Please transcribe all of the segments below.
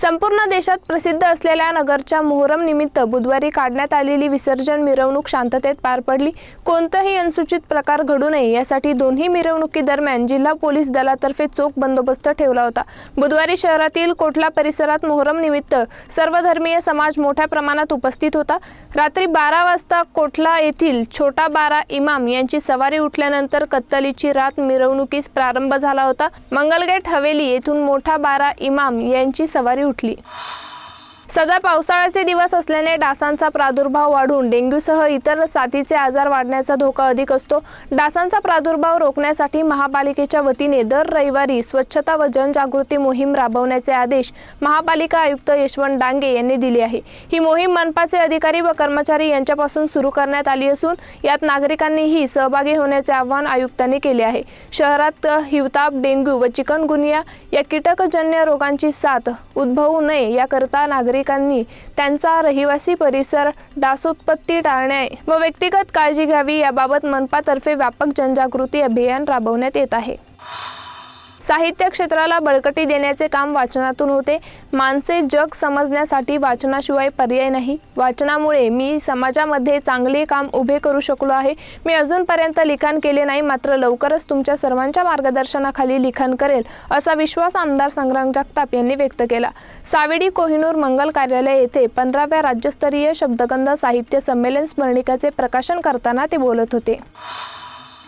संपूर्ण देशात प्रसिद्ध असलेल्या नगरच्या मोहरम निमित्त बुधवारी काढण्यात आलेली विसर्जन मिरवणूक शांततेत पार पडली. कोणताही अनुसूचित प्रकार घडू नये यासाठी दोन्ही मिरवणुकीदरम्यान जिल्हा पोलीस दलातर्फे चोख बंदोबस्त ठेवला होता. बुधवारी शहरातील कोठला परिसरात मोहरम निमित्त सर्वधर्मीय समाज मोठ्या प्रमाणात उपस्थित होता. रात्री बारा वाजता कोठला येथील छोटा बारा इमाम यांची सवारी उठल्यानंतर कत्तलीची रात मिरवणुकीस प्रारंभ झाला होता. मंगलगेट हवेली येथून मोठा बारा इमाम यांची सवारी उठली. सध्या पावसाळ्याचे दिवस असल्याने डासांचा प्रादुर्भाव वाढून डेंग्यूसह इतर साथीचे आजार वाढण्याचा धोका अधिक असतो. डासांचा प्रादुर्भाव रोखण्यासाठी महापालिकेच्या वतीने दर रविवारी स्वच्छता व जनजागृती मोहीम राबवण्याचे आदेश महापालिका आयुक्त यशवंत डांगे यांनी दिले आहे. ही मोहीम मनपाचे अधिकारी व कर्मचारी यांच्यापासून सुरू करण्यात आली असून यात नागरिकांनीही सहभागी होण्याचे आवाहन आयुक्तांनी केले आहे. शहरात हिवताप डेंग्यू व चिकनगुनिया या कीटकजन्य रोगांची साथ उद्भवू नये याकरता नागरिकांनी त्यांचा रहिवासी परिसर डासोत्पत्ती टाळणे व व्यक्तिगत काळजी घ्यावी याबाबत मनपातर्फे व्यापक जनजागृती अभियान राबवण्यात येत आहे. साहित्य क्षेत्राला बळकटी देण्याचे काम वाचनातून होते. माणसे जग समजण्यासाठी वाचनाशिवाय पर्याय नाही. वाचनामुळे मी समाजामध्ये चांगले काम उभे करू शकलो आहे. मी अजूनपर्यंत लिखाण केले नाही मात्र लवकरच तुमच्या सर्वांच्या मार्गदर्शनाखाली लिखाण करेल असा विश्वास आमदार संग्राम जगताप यांनी व्यक्त केला. सावेडी कोहिनूर मंगल कार्यालय येथे पंधराव्या राज्यस्तरीय शब्दगंध साहित्य संमेलन स्मरणिकाचे प्रकाशन करताना ते बोलत होते.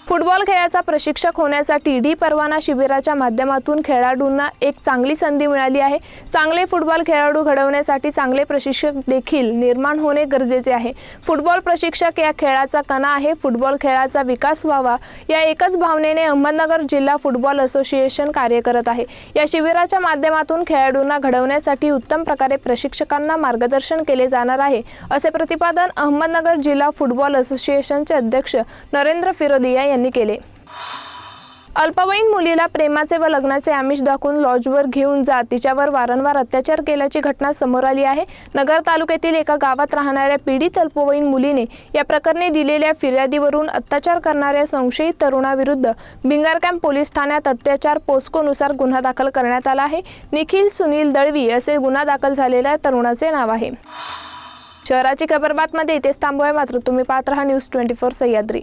फुटबॉल खेळाचा प्रशिक्षक होण्यासाठी डी परवाना शिबिराच्या माध्यमातून खेळाडूंना एक चांगली संधी मिळाली आहे. चांगले फुटबॉल खेळाडू घडवण्यासाठी चांगले प्रशिक्षक देखील निर्माण होणे गरजेचे आहे. फुटबॉल प्रशिक्षक या खेळाचा कणा आहे. फुटबॉल खेळाचा विकास व्हावा या एकच भावनेने अहमदनगर जिल्हा फुटबॉल असोसिएशन कार्य करत आहे. या शिबिराच्या माध्यमातून खेळाडूंना घडवण्यासाठी उत्तम प्रकारे प्रशिक्षकांना मार्गदर्शन केले जाणार आहे असे प्रतिपादन अहमदनगर जिल्हा फुटबॉल असोसिएशनचे अध्यक्ष नरेंद्र फिरोदिया यांनी केले. अल्पवयीन मुलीला प्रेमाचे व लग्नाचे आमिष दाखवून लॉजवर घेऊन जात तिच्यावर वारंवार अत्याचार केल्याची घटना समोर आली आहे. नगर तालुक्यातील एका गावात राहणाऱ्या पीडित अल्पवयीन मुलीने या प्रकरणी दिलेल्या फिर्यादीवरून अत्याचार करणाऱ्या संशयित तरुणाविरुद्ध भिंगार कॅम्प पोलीस ठाण्यात अत्याचार पोस्कोनुसार गुन्हा दाखल करण्यात आला आहे. निखिल सुनील दळवी असे गुन्हा दाखल झालेल्या तरुणाचे नाव आहे. शहराची खबरबातमध्ये इथेच थांबूया. मात्र तुम्ही पाहत राहा न्यूज ट्वेंटी फोर सह्याद्री.